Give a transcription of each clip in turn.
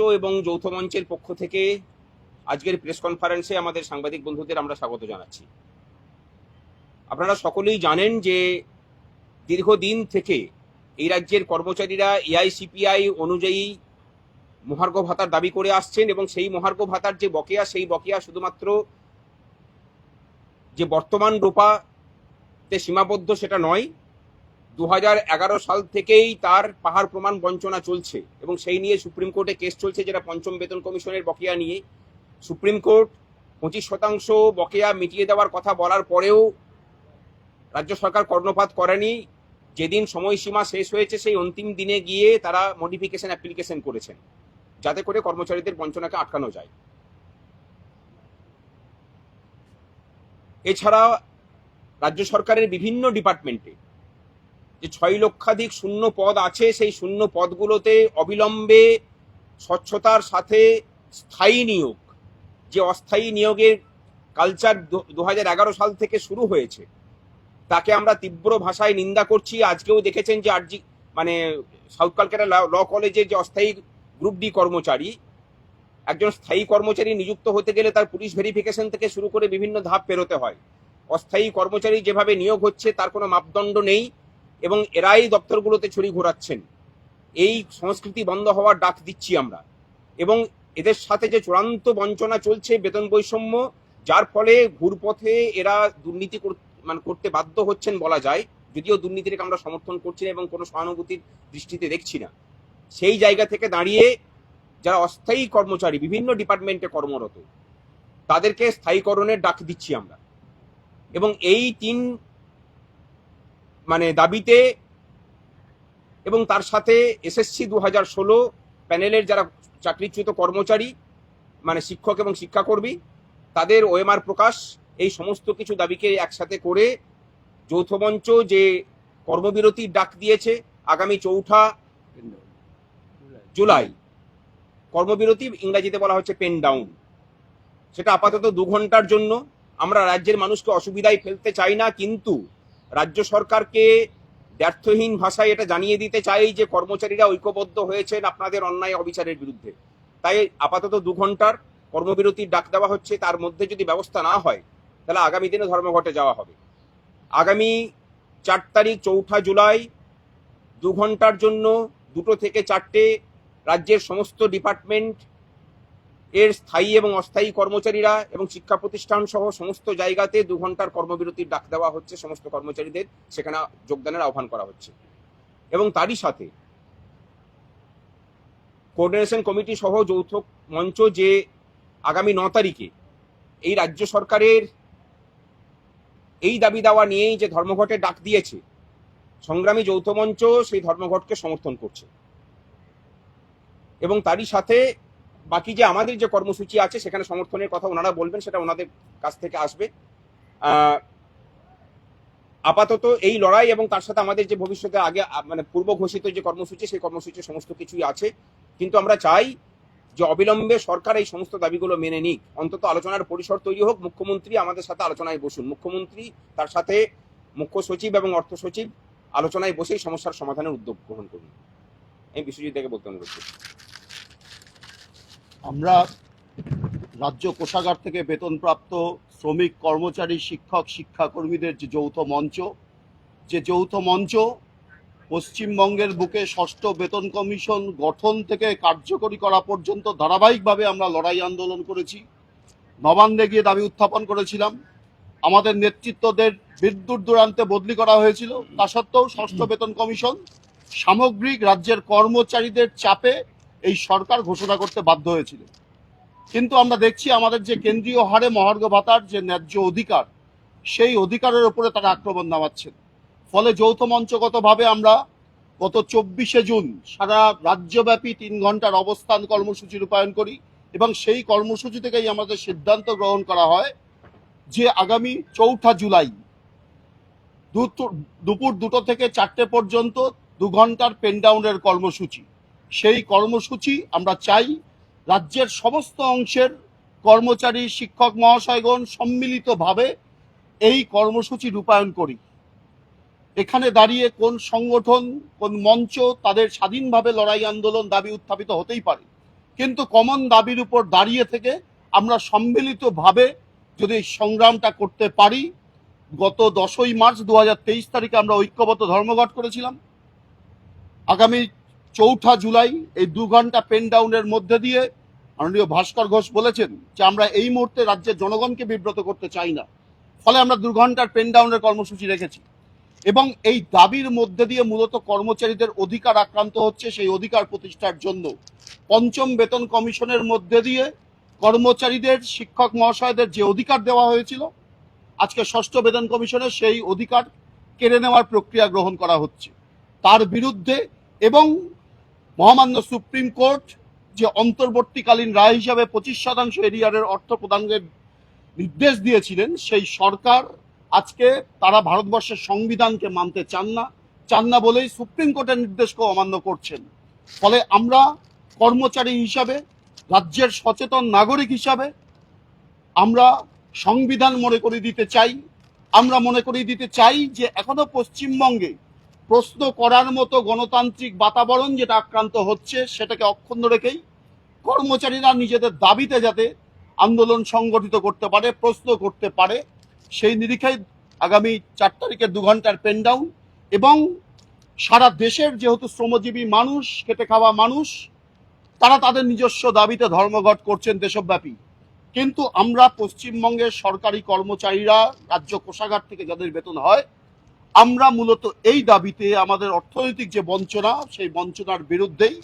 এবং যৌথ মঞ্চের পক্ষ থেকে আজকের প্রেস কনফারেন্সে আমাদের সাংবাদিক বন্ধুদের আমরা স্বাগত জানাচ্ছি। আপনারা সকলেই জানেন যে দীর্ঘদিন থেকে এই রাজ্যের কর্মচারীরা এআইসিপিআই অনুযায়ী মহার্ঘ ভাতার দাবি করে আসছেন এবং সেই মহার্ঘ ভাতার যে বকেয়া, সেই বকেয়া শুধুমাত্র যে বর্তমান রূপাতে সীমাবদ্ধ সেটা নয় দু হাজার এগারো সাল থেকেই তার পাহাড় প্রমাণ বঞ্চনা চলছে এবং সেই নিয়ে সুপ্রিম কোর্টে কেস চলছে যেটা পঞ্চম বেতন কমিশনের বকেয়া নিয়ে। সুপ্রিম কোর্ট পঁচিশ শতাংশ বকেয়া মিটিয়ে দেওয়ার কথা বলার পরেও রাজ্য সরকার কর্ণপাত করেনি। যেদিন সময়সীমা শেষ হয়েছে সেই অন্তিম দিনে গিয়ে তারা মডিফিকেশন অ্যাপ্লিকেশন করেছেন, যাতে করে কর্মচারীদের বঞ্চনাকে আটকানো যায়। এছাড়া রাজ্য সরকারের বিভিন্ন ডিপার্টমেন্টে যে ছয় লক্ষাধিক শূন্য পদ আছে, সেই শূন্য পদগুলোতে অবিলম্বে স্বচ্ছতার সাথে স্থায়ী নিয়োগ, যে অস্থায়ী নিয়োগের কালচার দু হাজার এগারো সাল থেকে শুরু হয়েছে, তাকে আমরা তীব্র ভাষায় নিন্দা করছি। আজকেও দেখেছেন যে আরজি মানে সাউথ কলকাতা ল কলেজের যে অস্থায়ী গ্রুপ ডি কর্মচারী, একজন স্থায়ী কর্মচারী নিযুক্ত হতে গেলে তার পুলিশ ভেরিফিকেশন থেকে শুরু করে বিভিন্ন ধাপ পেরোতে হয়। অস্থায়ী কর্মচারী যেভাবে নিয়োগ হচ্ছে, তার কোনো মাপদণ্ড নেই। এবং এরাই দপ্তরগুলোতে ছড়ি ঘোরাচ্ছেন। এই সংস্কৃতি বন্ধ হওয়ার ডাক দিচ্ছি আমরা। এবং এদের সাথে যে চূড়ান্ত বঞ্চনা চলছে বেতন বৈষম্য, যার ফলে ঘুরপথে এরা দুর্নীতি মানে করতে বাধ্য হচ্ছেন বলা যায়, যদিও দুর্নীতিকে আমরা সমর্থন করছি না এবং কোনো সহানুভূতির দৃষ্টিতে দেখছি না। সেই জায়গা থেকে দাঁড়িয়ে যারা অস্থায়ী কর্মচারী, বিভিন্ন ডিপার্টমেন্টে কর্মরত, তাদেরকে স্থায়ীকরণের ডাক দিচ্ছি আমরা। এবং এই তিন মানে দাবিতে এবং তার সাথে এসএসসি দু হাজার ষোলো প্যানেলের যারা চাকরিচ্যুত কর্মচারী মানে শিক্ষক এবং শিক্ষাকর্মী, তাদের ওএমআর প্রকাশ, এই সমস্ত কিছু দাবিকে একসাথে করে যৌথ মঞ্চ যে কর্মবিরতির ডাক দিয়েছে আগামী চৌঠা জুলাই, কর্মবিরতি ইংরাজিতে বলা হচ্ছে পেন ডাউন। সেটা আপাতত দু ঘণ্টার জন্য। আমরা রাজ্যের মানুষকে অসুবিধায় ফেলতে চাই না, কিন্তু রাজ্য সরকারকে ব্যর্থহীন ভাষায় এটা জানিয়ে দিতে চাই যে কর্মচারীরা ঐক্যবদ্ধ হয়েছেন আপনাদের অন্যায় অবিচারের বিরুদ্ধে। তাই আপাতত দু ঘণ্টার কর্মবিরতির ডাক দেওয়া হচ্ছে, তার মধ্যে যদি ব্যবস্থা না হয়, তাহলে আগামী দিনে ধর্মঘটে যাওয়া হবে। আগামী চার তারিখ চৌঠা জুলাই দু ঘণ্টার জন্য দুটো থেকে চারটে রাজ্যের সমস্ত ডিপার্টমেন্ট এর স্থায়ী এবং অস্থায়ী কর্মচারীরা এবং শিক্ষা প্রতিষ্ঠান সহ সমস্ত জায়গাতে দু ঘণ্টার কর্মবিরতির ডাক দেওয়া হচ্ছে সমস্ত কর্মচারীদের। সেখানে যোগদানের আহ্বান করা হচ্ছে। এবং তারই সাথে কোঅর্ডিনেশন কমিটি সহ যৌথ মঞ্চ যে আগামী ন তারিখে এই রাজ্য সরকারের এই দাবি দাওয়া নিয়েই যে ধর্মঘটে ডাক দিয়েছে, সংগ্রামী যৌথ মঞ্চ সেই ধর্মঘটকে সমর্থন করছে। এবং তারই সাথে বাকি যে আমাদের যে কর্মসূচি আছে, সেখানে সমর্থনের কথা ওনারা বলবেন, সেটা ওনাদের কাছ থেকে আসবে। আপাতত এই লড়াই এবং তার সাথে আমাদের যে ভবিষ্যতে আগে মানে পূর্ব ঘোষিত যে কর্মসূচি, সেই কর্মসূচি সমস্ত কিছুই আছে। কিন্তু আমরা চাই যে অবিলম্বে সরকার এই সমস্ত দাবিগুলো মেনে নিক। অন্তত আলোচনার পরিসর তৈরি হোক, মুখ্যমন্ত্রী আমাদের সাথে আলোচনায় বসুন। মুখ্যমন্ত্রী তার সাথে মুখ্য সচিব এবং অর্থ সচিব আলোচনায় বসেই সমস্যার সমাধানের উদ্যোগ গ্রহণ করুন। আমি বিশ্বজিৎ থেকে বলতে অনুরোধ করছি। আমরা রাজ্য কোষাগার থেকে বেতনপ্রাপ্ত শ্রমিক, কর্মচারী, শিক্ষক, শিক্ষাকর্মীদের যে যৌথ মঞ্চ, যে যৌথ মঞ্চ পশ্চিমবঙ্গের বুকে ষষ্ঠ বেতন কমিশন গঠন থেকে কার্যকরী করা পর্যন্ত ধারাবাহিকভাবে আমরা লড়াই আন্দোলন করেছি। নবান্নে গিয়ে দাবি উত্থাপন করেছিলাম। আমাদের নেতৃত্বদের বিদ্যুৎ দূরান্তে বদলি করা হয়েছিল। তা সত্ত্বেও ষষ্ঠ বেতন কমিশন সামগ্রিক রাজ্যের কর্মচারীদের চাপে এই সরকার ঘোষণা করতে বাধ্য হয়েছিল। কিন্তু আমরা দেখছি আমাদের যে কেন্দ্রীয় হারে মহার্ঘ ভাতার যে ন্যায্য অধিকার, সেই অধিকারের উপরে তারা আক্রমণ নামাচ্ছেন। ফলে যৌথ মঞ্চগতভাবে আমরা গত চব্বিশে জুন সারা রাজ্যব্যাপী তিন ঘণ্টার অবস্থান কর্মসূচি রূপায়ণ করি এবং সেই কর্মসূচি থেকেই আমাদের সিদ্ধান্ত গ্রহণ করা হয় যে আগামী চৌঠা জুলাই দুপুর দুটো থেকে চারটে পর্যন্ত দু ঘণ্টার পেনডাউনের কর্মসূচি। সেই কর্মসূচি আমরা চাই। রাজ্যের সমস্ত অংশের কর্মচারী, শিক্ষক, মহাশয়গণ সম্মিলিতভাবে এই কর্মসূচি রূপায়ণ করি। এখানে দাঁড়িয়ে কোন সংগঠন, কোন মঞ্চ তাদের স্বাধীনভাবে লড়াই আন্দোলন দাবি উত্থাপিত হতেই পারে। কিন্তু কমন দাবির উপর দাঁড়িয়ে থেকে আমরা সম্মিলিতভাবে যদি সংগ্রামটা করতে পারি, গত দশই মার্চ দু হাজার তেইশ তারিখে আমরা ঐক্যবদ্ধ ধর্মঘট করেছিলাম। আগামী চৌঠা জুলাই, এই দু ঘণ্টা পেন ডাউনের মধ্যে দিয়ে মাননীয় ভাস্কর ঘোষ বলেছেন যে আমরা এই মুহূর্তে রাজ্যের জনগণকে বিব্রত করতে চাই না। ফলে আমরা দু ঘণ্টার পেন ডাউনের কর্মসূচি রেখেছি। এবং এই দাবির মধ্যে দিয়ে মূলত কর্মচারীদের অধিকার আক্রান্ত হচ্ছে সেই অধিকার প্রতিষ্ঠার জন্য। পঞ্চম বেতন কমিশনের মধ্যে দিয়ে কর্মচারীদের, শিক্ষক মহাশয়দের যে অধিকার দেওয়া হয়েছিল, আজকে ষষ্ঠ বেতন কমিশনের সেই অধিকার কেড়ে নেওয়ার প্রক্রিয়া গ্রহণ করা হচ্ছে। তার বিরুদ্ধে এবং মহামান্য সুপ্রিম কোর্ট যে অন্তর্বর্তীকালীন রায় হিসাবে পঁচিশ শতাংশ এরিয়ারের অর্থ প্রদানের নির্দেশ দিয়েছিলেন, সেই সরকার আজকে তারা ভারতবর্ষের সংবিধানকে মানতে চান না চান না বলেই সুপ্রিম কোর্টের নির্দেশকে অমান্য করছেন। ফলে আমরা কর্মচারী হিসাবে, রাজ্যের সচেতন নাগরিক হিসাবে আমরা সংবিধান মনে করে দিতে চাই। আমরা মনে করিয়ে দিতে চাই যে এখনও পশ্চিমবঙ্গে প্রশ্ন করার মতো গণতান্ত্রিক বাতাবরণ যেটা আক্রান্ত হচ্ছে, সেটাকে অক্ষুণ্ণ রেখেই কর্মচারীরা নিজেদের দাবিতে যাতে আন্দোলন সংগঠিত করতে পারে, প্রশ্ন করতে পারে, সেই নিরিখে আগামী চার তারিখের দু ঘণ্টার পেন ডাউন এবং সারা দেশের যেহেতু শ্রমজীবী মানুষ, খেটে খাওয়া মানুষ, তারা তাদের নিজস্ব দাবিতে ধর্মঘট করছেন দেশব্যাপী। কিন্তু আমরা পশ্চিমবঙ্গের সরকারি কর্মচারীরা, রাজ্য কোষাগার থেকে যাদের বেতন হয় আমরা মূলত এই দাবিতে আমাদের অর্থনৈতিক যে বঞ্চনা, সেই বঞ্চনার বিরুদ্ধেই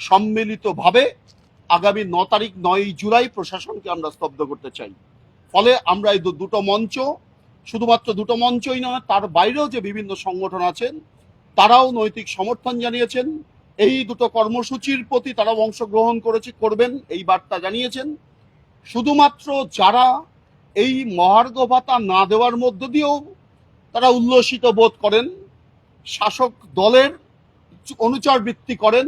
সম্মিলিতভাবে আগামী ন তারিখ নয় জুলাই প্রশাসনকে আমরা স্তব্ধ করতে চাই। ফলে আমরা এই দুটো মঞ্চ, শুধুমাত্র দুটো মঞ্চই নয়, তার বাইরেও যে বিভিন্ন সংগঠন আছেন, তারাও নৈতিক সমর্থন জানিয়েছেন। এই দুটো কর্মসূচির প্রতি তারাও অংশগ্রহণ করেছে, করবেন, এই বার্তা জানিয়েছেন। শুধুমাত্র যারা এই মহার্ঘ ভাতা না দেওয়ার মধ্য দিয়েও তারা উল্লসিত বোধ করেন, শাসক দলের অনুচর বৃত্তি করেন,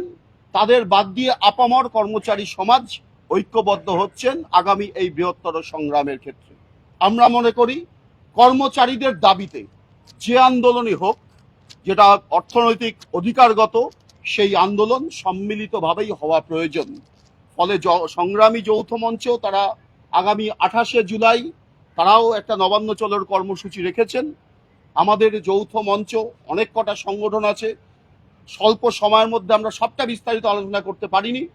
তাদের বাদ দিয়ে আপামর কর্মচারী সমাজ ঐক্যবদ্ধ হচ্ছেন আগামী এই বৃহত্তর সংগ্রামের ক্ষেত্রে। আমরা মনে করি, কর্মচারীদের দাবিতে যে আন্দোলনই হোক, যেটা অর্থনৈতিক অধিকারগত, সেই আন্দোলন সম্মিলিতভাবেই হওয়া প্রয়োজন। ফলে সংগ্রামী যৌথ মঞ্চেও তারা আগামী আঠাশে জুলাই তারাও একটা নবান্ন চলোর কর্মসূচি রেখেছেন। আমাদের যৌথ মঞ্চ, অনেক কটা সংগঠন আছে। স্বল্প সময়ের মধ্যে আমরা সবটা বিস্তারিত আলোচনা করতে পারিনি।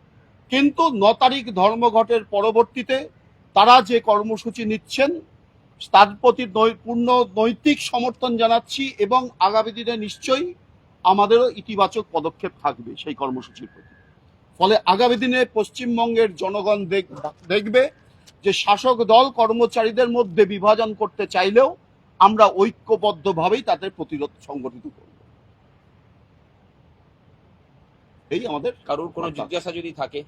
কিন্তু ন তারিখ ধর্মঘটের পরবর্তীতে তারা যে কর্মসূচি নিচ্ছেন, তার প্রতি পূর্ণ নৈতিক সমর্থন জানাচ্ছি এবং আগামী দিনে নিশ্চয়ই আমাদেরও ইতিবাচক পদক্ষেপ থাকবে সেই কর্মসূচির প্রতি। ফলে আগামী দিনে পশ্চিমবঙ্গের জনগণ দেখ- দেখবে যে শাসক দল কর্মচারীদের মধ্যে বিভাজন করতে চাইলেও আমরা ঐক্যবদ্ধভাবেই তাদের প্রতিরোধ সংগঠিত করব। এই আমাদের কারোর কোনো আচ্ছা। জিজ্ঞাসা যদি থাকে।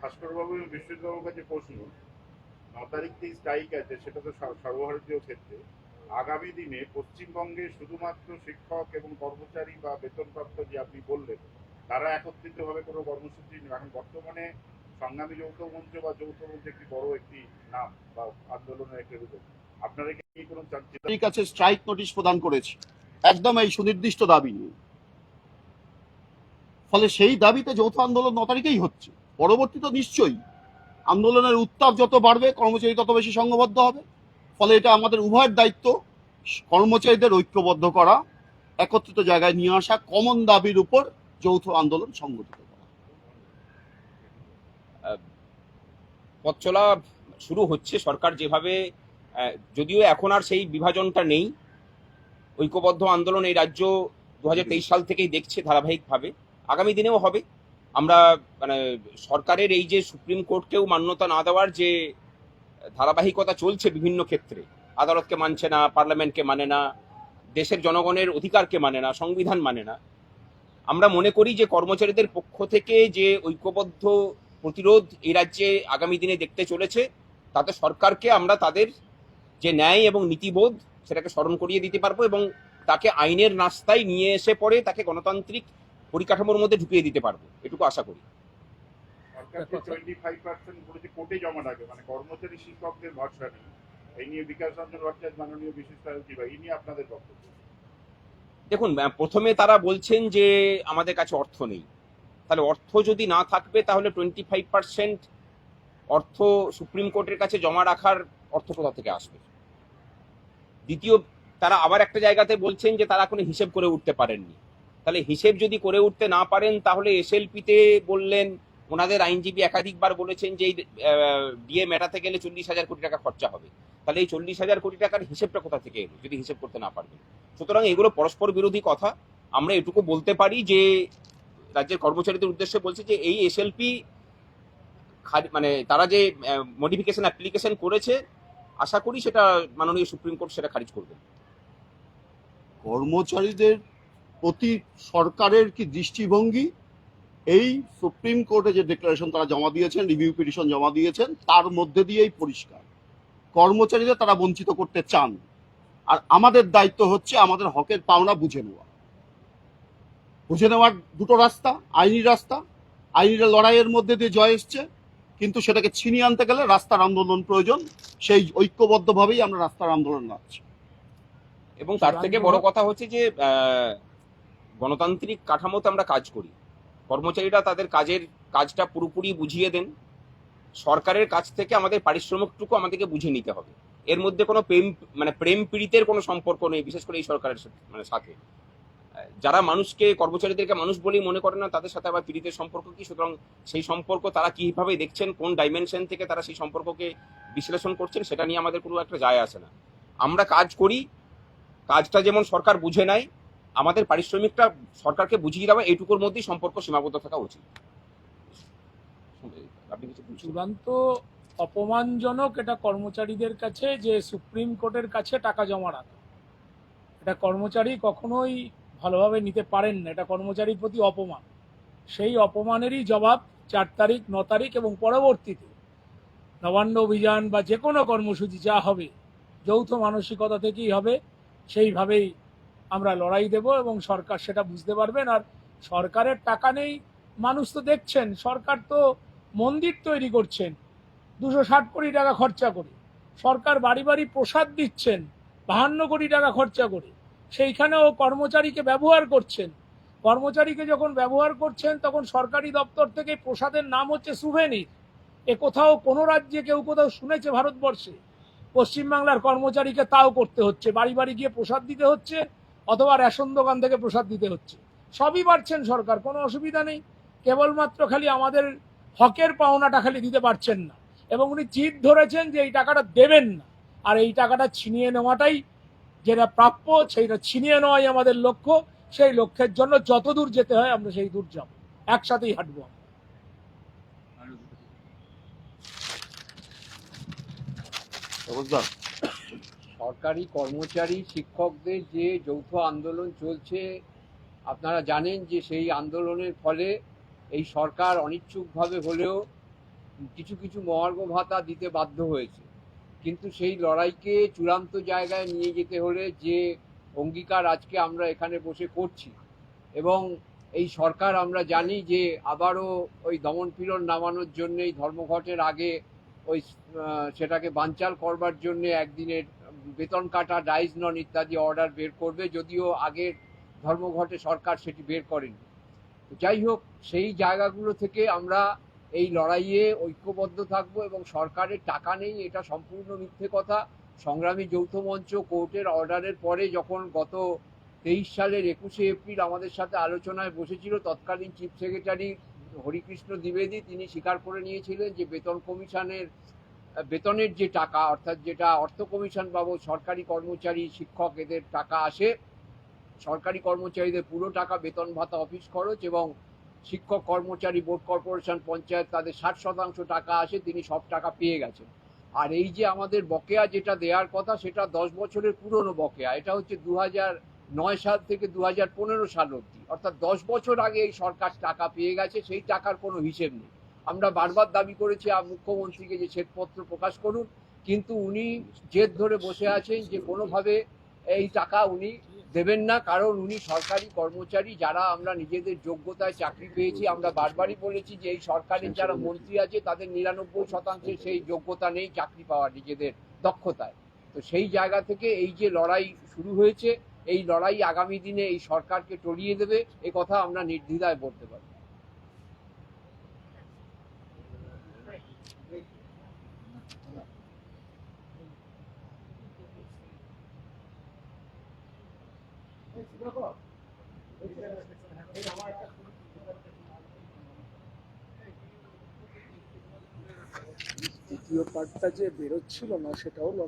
ভাস্কর বাবু এবং বিশ্বজিৎ কাছে প্রশ্ন। ন তারিখ যে স্ট্রাইক আছে সেটা তো সর্বভারতীয় ক্ষেত্রে। আগামী দিনে পশ্চিমবঙ্গে শুধুমাত্র শিক্ষক এবং কর্মচারী বা বেতনপ্রাপ্ত যে আপনি বললেন তারা একত্রিত ভাবে কোনো কর্মসূচি নেই। এখন বর্তমানে সংগ্রামী যৌথ মঞ্চ বা যৌথ মঞ্চ একটি বড় একটি নাম বা আন্দোলনের একটি রূপ। আপনারা কি কোনো চান- তাদের স্ট্রাইক নোটিশ প্রদান করেছি। একদম এই সুনির্দিষ্ট দাবি নিয়ে। ফলে সেই দাবিতে যৌথ আন্দোলন ন তারিখেই হচ্ছে। পরবর্তী তো নিশ্চয়ই। আন্দোলনের উত্তাপ যত বাড়বে কর্মচারী তত বেশি সংঘবদ্ধ হবে। ফলে এটা আমাদের উভয়ের দায়িত্ব কর্মচারীদের ঐক্যবদ্ধ করা একত্রিত জায়গায় নিয়ে আসা কমন দাবির উপর যৌথ আন্দোলন সংগঠিত করা। পথ চলা শুরু হচ্ছে সরকার যেভাবে যদিও এখন আর সেই বিভাজনটা নেই, ঐক্যবদ্ধ আন্দোলন এই রাজ্য দু হাজার তেইশ সাল থেকেই দেখছে ধারাবাহিকভাবে। আগামী দিনেও হবে। আমরা মানে সরকারের এই যে সুপ্রিম কোর্টকেও মান্যতা না দেওয়ার যে ধারাবাহিকতা চলছে বিভিন্ন ক্ষেত্রে, আদালতকে মানছে না, পার্লামেন্টকে মানে না, দেশের জনগণের অধিকারকে মানে না, সংবিধান মানে না, আমরা মনে করি যে কর্মচারীদের পক্ষ থেকে যে ঐক্যবদ্ধ প্রতিরোধ এই রাজ্যে আগামী দিনে দেখতে চলেছে, তাতে সরকারকে আমরা তাদের যে ন্যায় এবং নীতিবোধ সেটাকে স্মরণ করিয়ে দিতে পারব এবং তাকে আইনের রাস্তায় নিয়ে এসে পরে তাকে গণতান্ত্রিক পরিকাঠামোর মধ্যে ঢুকিয়ে দিতে পারব এটুকু আশা করি। কোর্টে জমা মানে কর্মচারী শিক্ষকদের ভরসা নেই। এই নিয়ে বিকাশ রঞ্জন ভট্টাচার্য মাননীয় বিশেষ এই নিয়ে আপনাদের বক্তব্য। দেখুন প্রথমে তারা বলছেন যে আমাদের কাছে অর্থ নেই। তাহলে অর্থ যদি না থাকবে তাহলে টোয়েন্টি ফাইভ পার্সেন্ট অর্থ সুপ্রিম কোর্টের কাছে জমা রাখার অর্থ কোথা থেকে আসবে? দ্বিতীয়, তারা আবার একটা জায়গাতে বলছেন যে তারা কোনো হিসেব করে উঠতে পারেননি। তাহলে হিসেব যদি করে উঠতে না পারেন, তাহলে এসএলপিতে বললেন, ওনাদের আইনজীবী একাধিকবার বলেছেন যে এই ডিএ মেটাতে গেলে চল্লিশ হাজার কোটি টাকা খরচা হবে। তাহলে এই চল্লিশ হাজার কোটি টাকার হিসেবটা কোথা থেকে এলো, যদি হিসেব করতে না পারবেন? সুতরাং এগুলো পরস্পর বিরোধী কথা। আমরা এটুকু বলতে পারি যে, রাজ্যের কর্মচারীদের উদ্দেশ্যে বলছে যে এই এসএলপি মানে তারা যে মডিফিকেশন অ্যাপ্লিকেশন করেছে, আশা করি সেটা মাননীয় সুপ্রিম কোর্ট সেটা খারিজ করবে। কর্মচারীদের প্রতি সরকারের কি দৃষ্টিভঙ্গি? এই সুপ্রিম কোর্টে যে ডিক্লারেশন তারা জমা দিয়েছেন রিভিউ পিটিশন জমা দিয়েছেন, তার মধ্যে দিয়েই পরিষ্কার। কর্মচারীদের তারা বঞ্চিত করতে চান। আর আমাদের দায়িত্ব হচ্ছে আমাদের হকের পাওনা বুঝে নেওয়া। বুঝে নেওয়ার দুটো রাস্তা, আইনি রাস্তা আইনি লড়াইয়ের মধ্যে দিয়ে জয় এসছে। কিন্তু সেটাকে ছিনিয়ে আনতে গেলে রাস্তার আন্দোলন প্রয়োজন। সেই ঐক্যবদ্ধভাবেই আমরা রাস্তার আন্দোলন নাচ্ছি এবং তার থেকে বড় কথা হচ্ছে যে গণতান্ত্রিক কাঠামোতে আমরা কাজ করি। কর্মচারীরা তাদের কাজের কাজটা পুরোপুরি বুঝিয়ে দেন। সরকারের কাছ থেকে আমাদের পারিশ্রমিকটুকু আমাদেরকে বুঝে নিতে হবে। এর মধ্যে কোনো প্রেম মানে প্রেম পীড়িতের কোনো সম্পর্ক নেই, বিশেষ করে এই সরকারের সাথে- মানে সাথে। যারা মানুষকে, কর্মচারীদেরকে মানুষ বলেই মনে করে না, তাদের সাথে আবার পীড়িতের সম্পর্ক কি? সুতরাং সেই সম্পর্ক তারা কীভাবে দেখছেন, কোন ডাইমেনশন থেকে তারা সেই সম্পর্ককে বিশ্লেষণ করছেন, সেটা নিয়ে আমাদের কোনো একটা যায় আসে না। আমরা কাজ করি, কাজটা যেমন সরকার বুঝে নেয়, আমাদের পারিশ্রমিকটা সরকারকে বুঝিয়ে দেওয়া, এইটুকুর মধ্যেই সম্পর্ক সীমাবদ্ধ থাকা উচিত? চূড়ান্ত অপমানজনক এটা কর্মচারীদের কাছে যে সুপ্রিম কোর্টের কাছে টাকা জমা রাখা। এটা কর্মচারী কখনোই ভালোভাবে নিতে পারেন না, এটা কর্মচারীর প্রতি অপমান। সেই অপমানেরই জবাব চার তারিখ, ন তারিখ এবং পরবর্তীতে নবান্ন অভিযান বা যে কোনো কর্মসূচি যা হবে, যৌথ মানসিকতা থেকেই হবে, সেইভাবেই আমরা লড়াই দেব এবং সরকার সেটা বুঝতে পারবেন। আর সরকারের টাকা নেই, মানুষ তো দেখছেন, সরকার তো মন্দির তৈরি করছেন, দুশো ষাট কোটি টাকা খরচা করে। সরকার বাড়ি বাড়ি প্রসাদ দিচ্ছেন, বাহান্ন কোটি টাকা খরচা করে। সেইখানেও কর্মচারীকে ব্যবহার করছেন। কর্মচারীকে যখন ব্যবহার করছেন, তখন সরকারি দপ্তর থেকে প্রসাদের নাম হচ্ছে সুভেনির এ কোথাও কোনো রাজ্যে কেউ কোথাও শুনেছে ভারতবর্ষে। পশ্চিমবাংলার কর্মচারীকে তাও করতে হচ্ছে। বাড়ি বাড়ি গিয়ে প্রসাদ দিতে হচ্ছে অথবা রেশন দোকান থেকে প্রসাদ দিতে হচ্ছে। সবই পারছেন সরকার, কোনো অসুবিধা নেই। কেবলমাত্র খালি আমাদের হকের পাওনাটা খালি দিতে পারছেন না। এবং উনি জিদ ধরেছেন যে এই টাকাটা দেবেন না। আর এই টাকাটা ছিনিয়ে নেওয়াটাই যেটা প্রাপ্য সেইটা ছিনিয়ে নেওয়াই আমাদের লক্ষ্য। সেই লক্ষ্যের জন্য যত দূর যেতে হয় আমরা সেই দূর যাব। একসাথেই হাঁটবো সরকারি কর্মচারী শিক্ষকদের যে যৌথ আন্দোলন চলছে আপনারা জানেন যে সেই আন্দোলনের ফলে এই সরকার অনিচ্ছুকভাবে হলেও কিছু কিছু মহার্ঘ ভাতা দিতে বাধ্য হয়েছে। কিন্তু সেই লড়াইকে চূড়ান্ত জায়গায় নিয়ে যেতে হলে যে অঙ্গীকার আজকে আমরা এখানে বসে করছি এবং এই সরকার আমরা জানি যে আবারও ওই দমনপীড়ন নামানোর জন্যই ধর্মঘটের আগে ওই সেটাকে বানচাল করবার জন্য একদিনের বেতন কাটা, ডাইজ নন ইত্যাদি অর্ডার বের করবে, যদিও আগের ধর্মঘটে সরকার সেটি বের করেনি। যাই হোক, সেই জায়গাগুলো থেকে আমরা এই লড়াইয়ে ঐক্যবদ্ধ থাকব এবং সরকারের টাকা নেই, এটা সম্পূর্ণ মিথ্যে কথা। সংগ্রামী যৌথ মঞ্চ কোর্টের অর্ডারের পরে যখন গত তেইশ সালের একুশে এপ্রিল আমাদের সাথে আলোচনায় বসেছিল, তৎকালীন চিফ সেক্রেটারি হরিকৃষ্ণ দ্বিবেদী, তিনি স্বীকার করে নিয়েছিলেন যে বেতন কমিশনের, বেতনের যে টাকা, অর্থাৎ যেটা অর্থ কমিশন বাবদ সরকারি কর্মচারী, শিক্ষক, এদের টাকা আসে। সরকারি কর্মচারীদের পুরো টাকা বেতন ভাতা, অফিস খরচ এবং শিক্ষক, কর্মচারী, বোর্ড কর্পোরেশন, পঞ্চায়েত, তাদের ষাট শতাংশ টাকা আসে, তিনি সব টাকা পেয়ে গেছেন। আর এই যে আমাদের বকেয়া যেটা দেওয়ার কথা, সেটা দশ বছরের পুরনো বকেয়া। এটা হচ্ছে দু নয় সাল থেকে দু হাজার পনেরো সাল অবধি। অর্থাৎ দশ বছর আগে এই সরকার টাকা পেয়ে গেছে, সেই টাকার কোনো হিসেব নেই। আমরা বারবার দাবি করেছি মুখ্যমন্ত্রীকে যে শ্বেতপত্র প্রকাশ করুন, কিন্তু উনি জেদ ধরে বসে আছেন যে কোনোভাবে এই টাকা উনি দেবেন না কারণ উনি সরকারি কর্মচারী যারা আমরা নিজেদের যোগ্যতায় চাকরি পেয়েছি আমরা বারবারই বলেছি যে এই সরকারের যারা মন্ত্রী আছে তাদের নিরানব্বই শতাংশে সেই যোগ্যতা নেই চাকরি পাওয়া নিজেদের দক্ষতায়। তো সেই জায়গা থেকে এই যে লড়াই শুরু হয়েছে এই লড়াই আগামী দিনে এই সরকারকে টলিয়ে দেবে এ কথা আমরা নির্দ্বিধায় বলতে পারি দ্বিতীয় পার্টটা যে বেরোচ্ছিল না সেটাও লড়াই